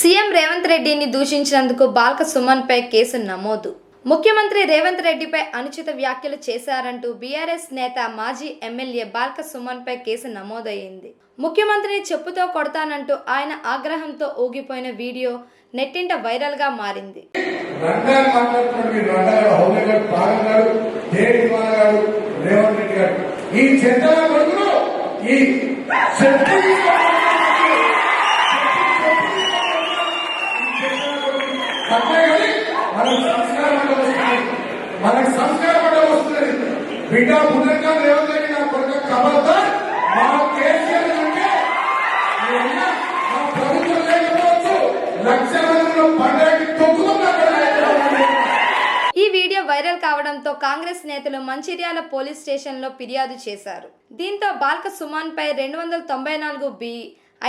CM Revanth రెడ్డిని దూషించినందుకు బాల్క సుమన్పై case నమోదు. ముఖ్యమంత్రి రేవంత్ రెడ్డిపై అనుచిత వ్యాఖ్యలు చేశారంటూ బీఆర్ఎస్ నేత మాజీ ఎమ్మెల్యే బాల్క సుమన్పై కేసు నమోదయ్యింది. ముఖ్యమంత్రిని చెప్పుతో కొడతానంటూ ఆయన ఆగ్రహంతో ఊగిపోయిన వీడియో నెట్టింట వైరల్గా మారింది రంగాలు చెత్తల మనకు సంస్కారం అంటే వస్తుంది. మనకు సంస్కారం అంటే వస్తుంది. బిడ్డ పునర్గా రేవంత్ రెడ్డి నా కొడుకు కబల్తా మా కేసీఆర్ అంటే మా ప్రభుత్వం లేకపోవచ్చు. లక్షల మందిలో పండగకి తొక్కుతున్నా ఈ వీడియో వైరల్ కావడంతో కాంగ్రెస్ నేతలు మంచిర్యాల పోలీస్ స్టేషన్లో ఫిర్యాదు చేశారు. దీంతో బాల్క సుమాన్ పై రెండు వందల తొంభై నాలుగు బి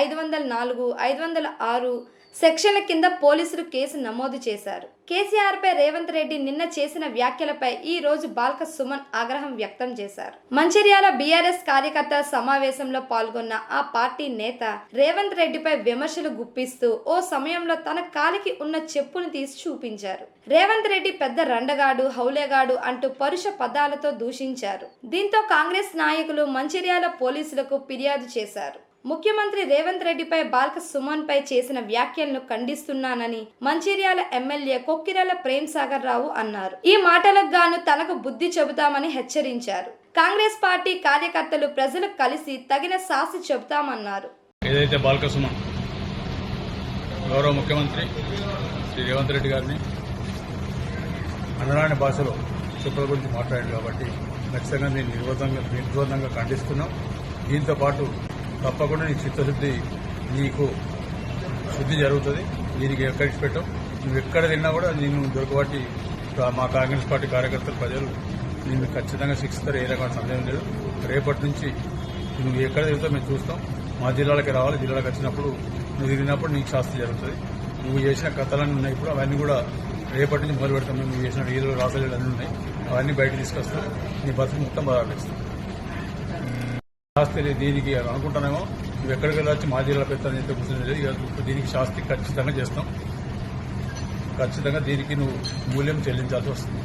ఐదు వందల నాలుగు ఐదు వందల ఆరు సెక్షన్ల కింద పోలీసులు కేసు నమోదు చేశారు. కేసీఆర్ పై రేవంత్ రెడ్డి నిన్న చేసిన వ్యాఖ్యలపై ఈ రోజు బాల్క సుమన్ ఆగ్రహం వ్యక్తం చేశారు. మంచిర్యాల బీఆర్ఎస్ కార్యకర్తల సమావేశంలో పాల్గొన్న ఆ పార్టీ నేత రేవంత్ రెడ్డిపై విమర్శలు గుప్పిస్తూ ఓ సమయంలో తన కాలికి ఉన్న చెప్పును తీసి చూపించారు. రేవంత్ రెడ్డి పెద్ద రండగాడు హౌలేగాడు అంటూ పరుష పదాలతో దూషించారు. దీంతో కాంగ్రెస్ నాయకులు మంచిర్యాల పోలీసులకు ఫిర్యాదు చేశారు. ముఖ్యమంత్రి రేవంత్ రెడ్డిపై బాల్క సుమన్ పై చేసిన వ్యాఖ్యలను ఖండిస్తున్నానని మంచిర్యాల ఎమ్మెల్యే కొక్కిరాల ప్రేమ్ సాగర్ రావు అన్నారు. ఈ మాటలకు గాను తనకు బుద్ధి చెబుతామని హెచ్చరించారు. కాంగ్రెస్ పార్టీ కార్యకర్తలు ప్రజలు కలిసి తగిన సాసి చెబుతామన్నారు. ఏదైతే బాలకసుమ గౌరవ ముఖ్యమంత్రి శ్రీ రేవంత్ రెడ్డి గారిని అనరాని భాషలో చెప్పల గురించి మాట్లాడారు కాబట్టి ఖచ్చితంగా నేను నిర్వధంగా నిర్ద్వందంగా ఖండిస్తున్నాం. దీంతో పాటు తప్పకుండా నీ చిత్తశుద్ధి నీకు శుద్ధి జరుగుతుంది. దీనికి ఎక్కడికి పెట్టావు? నువ్వు ఎక్కడ తిన్నా కూడా నేను దొరకబట్టి మా కాంగ్రెస్ పార్టీ కార్యకర్తలు ప్రజలు నిన్ను ఖచ్చితంగా శిక్షిస్తారు ఏ రకమైన సందేహం లేదు. రేపటి నుంచి నువ్వు ఎక్కడ తిరుగుతావు మేము చూస్తాం. మా జిల్లాలకి రావాలి. జిల్లాలకు వచ్చినప్పుడు నువ్వు తిరిగినప్పుడు నీకు శాస్త్రి జరుగుతుంది. నువ్వు చేసిన కథలన్నీ ఉన్నాయి ఇప్పుడు. అవన్నీ కూడా రేపటి నుంచి మొదలు పెడతాం. మేము చేసిన ఈరోజు రాసలేడు అన్నీ ఉన్నాయి. అవన్నీ బయటకు తీసుకొస్తాం. నీ బతుకు మొత్తం బాగా శాస్త్రి దీనికి అనుకుంటానేమో. ఇవి ఎక్కడికి వెళ్ళొచ్చి మా జిల్లా పెద్ద ఎంత కూర్చొని లేదు దీనికి శాస్త్రి ఖచ్చితంగా చేస్తాం. ఖచ్చితంగా దీనికి నువ్వు మూల్యం చెల్లించాల్సి వస్తుంది.